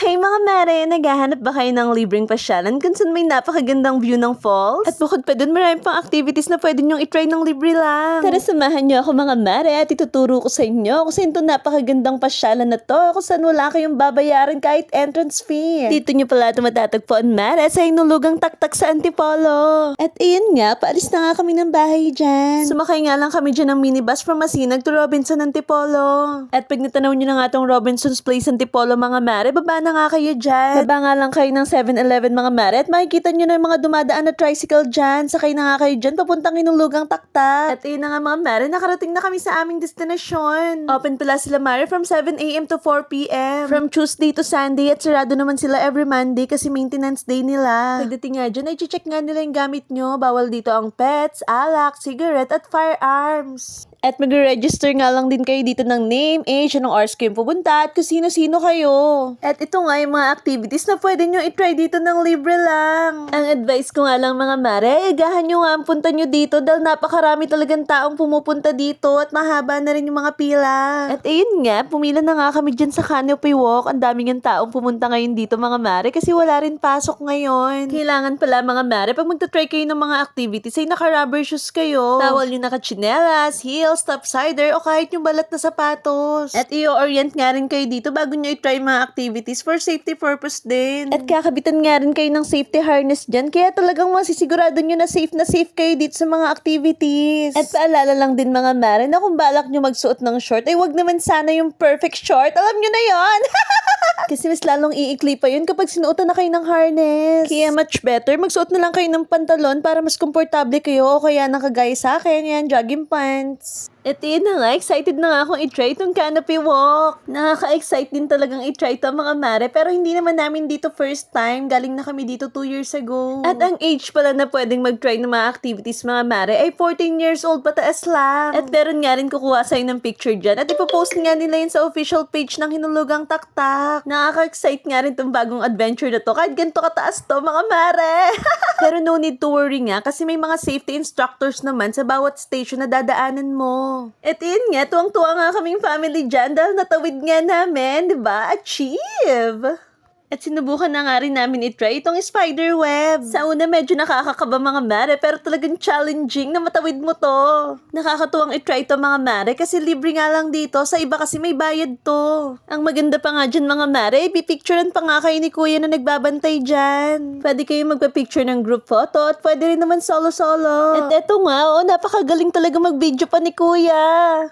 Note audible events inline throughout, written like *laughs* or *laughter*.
Hey mga mare, naghahanap ba kayo ng libreng pasyalan kung saan may napakagandang view ng falls? At bukod pa dun, marami pang activities na pwede nyong itry ng libre lang. Tara, samahan niyo ako mga mare at ituturo ko sa inyo kung saan itong napakagandang pasyalan na to, kung saan wala kayong babayaran kahit entrance fee. Dito niyo pala ito matatagpuan mare sa inulugang taktak sa Antipolo. At iyon nga, paalis na nga kami ng bahay dyan. Sumakay nga lang kami dyan ng minibus from Masinag to Robinson Antipolo. At pag natanaw niyo na nga tong Robinson's Place Antipolo mga mare, baba na nga kayo dyan. Baba nga lang kayo ng 7-Eleven mga mare at makikita nyo na yung mga dumadaan na tricycle dyan. Sakay na nga kayo dyan papuntang inulugang taktak. At yun na nga mga mare, nakarating na kami sa aming destinasyon. Open pala sila mare from 7am to 4pm. From Tuesday to Sunday at sarado naman sila every Monday kasi maintenance day nila. Pagdating nga dyan, ay check nga nila yung gamit nyo. Bawal dito ang pets, alak, cigarette at firearms. At mag-register nga lang din kayo dito ng name, age, anong hours kayo pupunta, at kung sino-sino kayo. At ito nga yung mga activities na pwede nyo itry dito ng libre lang. Ang advice ko nga lang mga mare, agahan nyo nga ang punta nyo dito dahil napakarami talagang taong pumupunta dito at mahaba na rin yung mga pila. At ayun nga, pumila na nga kami dyan sa Canopy Walk. Ang daming yung taong pumunta ngayon dito mga mare kasi wala rin pasok ngayon. Kailangan pala mga mare, pag magta-try kayo ng mga activities ay naka-rubber shoes kayo. Tawal yung naka-chinelas, heels, topsider o kahit yung balat na sapatos. At i-orient nga rin kayo dito bago nyo i-try mga activities for safety purpose din. At kakabitan nga rin kayo ng safety harness dyan kaya talagang masisigurado nyo na safe na safe kayo dito sa mga activities. At paalala lang din mga mare na kung balak nyo magsuot ng short ay wag naman sana yung perfect short. Alam nyo na yon. *laughs* Kasi mas lalong iikli pa yun kapag sinuotan na kayo ng harness. Kaya much better, magsuot na lang kayo ng pantalon para mas komportable kayo o kaya nakagaya sa akin, yan, jogging pants. Yes. At yun na nga, excited na nga akong i-try itong canopy walk. Nakaka-excite din talagang i-try ito mga mare, pero hindi naman namin dito first time. Galing na kami dito 2 years ago. At ang age pala na pwedeng mag-try ng mga activities mga mare ay 14 years old pataas lang. At meron nga rin kukuha sa'yo ng picture dyan. At ipopost nga nila yun sa official page ng Hinulugang Taktak. Nakaka-excite nga rin itong bagong adventure na to. Kahit ganito kataas to mga mare. *laughs* pero no need to worry nga kasi may mga safety instructors naman sa bawat station na dadaanan mo. At yun nga, tuwang-tuwa nga kaming family dyan dahil natawid nga namin, di ba? Achieve! At sinubukan na nga rin namin i-try itong spider web. Sa una medyo nakakakaba mga mare pero talagang challenging na matawid mo to. Nakakatuwang i-try ito mga mare kasi libre nga lang dito. Sa iba kasi may bayad to. Ang maganda pa nga dyan mga mare, ipipicturean pa nga kayo ni kuya na nagbabantay dyan. Pwede kayo magpa-picture ng group photo at pwede rin naman solo-solo. At eto nga, oh, napakagaling talaga mag-video pa ni kuya.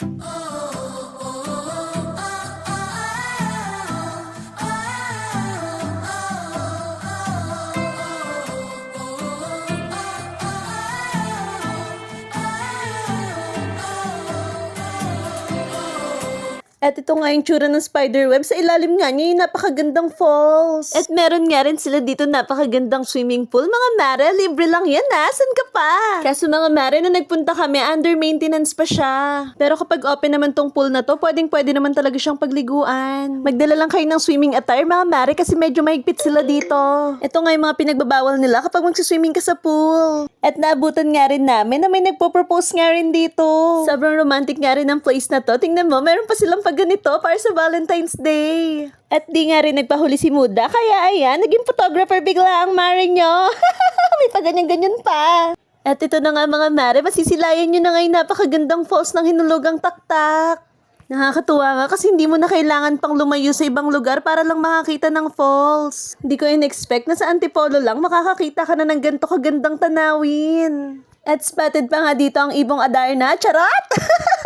At ito nga yung tsura ng spiderweb. Sa ilalim nga niya yung napakagandang falls. At meron nga rin sila dito napakagandang swimming pool. Mga mare, libre lang yan ha. San ka pa? Kaso mga mare, na nagpunta kami, under maintenance pa siya. Pero kapag open naman tong pool na to, pwedeng pwede naman talaga siyang pagliguan. Magdala lang kayo ng swimming attire mga mare kasi medyo mahigpit sila dito. Ito nga yung mga pinagbabawal nila kapag magsiswimming ka sa pool. At naabutan nga rin namin na may nagpo-propose nga rin dito. Sobrang romantic nga rin ang place na to. Tingnan mo, meron pa silang pag ganito para sa Valentine's Day. At di nga rin nagpahuli si Muda, kaya ayan, naging photographer bigla ang mare nyo. *laughs* May pa ganyan-ganyan pa. At ito na nga mga mare, masisilayan nyo na ngayon napakagandang falls ng hinulugang taktak. Nakakatuwa nga kasi hindi mo na kailangan pang lumayo sa ibang lugar para lang makakita ng falls. Hindi ko in-expect na sa Antipolo lang makakakita ka na ng ganito kagandang tanawin. At spotted pa nga dito ang ibong Adarna. Charot! *laughs*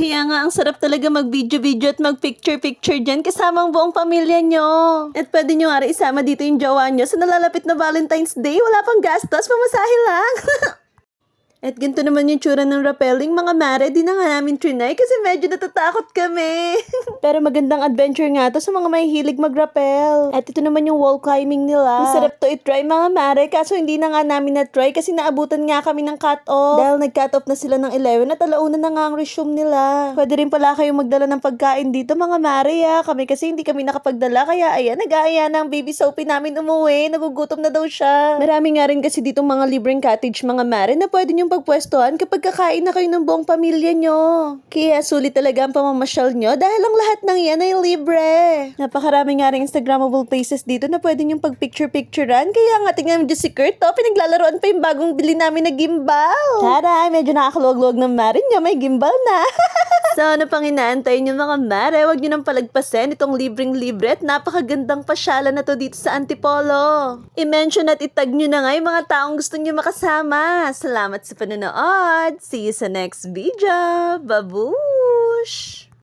Kaya nga, ang sarap talaga mag-video-video at mag-picture-picture dyan kasama ang buong pamilya nyo. At pwede nyo nga isama dito yung jowa nyo sa nalalapit na Valentine's Day. Wala pang gastos, pamasahe lang. *laughs* At ganito naman yung tsura ng rappelling, mga mare, di na nga namin trinay kasi medyo natatakot kami. *laughs* Pero magandang adventure nga to sa mga mahihilig mag-rappel. At ito naman yung wall climbing nila. Masarap to i-try mga mare, kaso hindi na nga namin na-try kasi naabutan nga kami ng cut-off. Dahil nag-cut off na sila ng 11 at alauna na nga ang resume nila. Pwede rin pala kayong magdala ng pagkain dito mga mare ah. Kami kasi hindi kami nakapagdala kaya ayan, nag-aaya na ang baby Sophie namin umuwi. Nagugutom na daw siya. Marami nga rin kasi ditong mga libreng cottage mga mare na pwede niyong pagpwestuhan kapag kakain na kayo ng buong pamilya nyo. Kaya sulit talaga ang pamamasyal nyo dahil ang lahat ng yan ay libre. Napakarami nga rin Instagrammable places dito na pwede niyong pag-picture-picturean. Kaya nga tingnan mo si Kurt, oh, pinaglalaroan pa yung bagong bili namin na gimbal. Tara, medyo nakakaluwag-luwag ng marin niya, may gimbal na. *laughs* so, ano pang inaantay niyo mga mare? Huwag niyo nang palagpasin itong libreng-libre at napakagandang pasyalan na to dito sa Antipolo. I-mention at itag niyo na nga yung mga taong gusto niyo makasama. Salamat sa panonood. See you sa next video. Babush!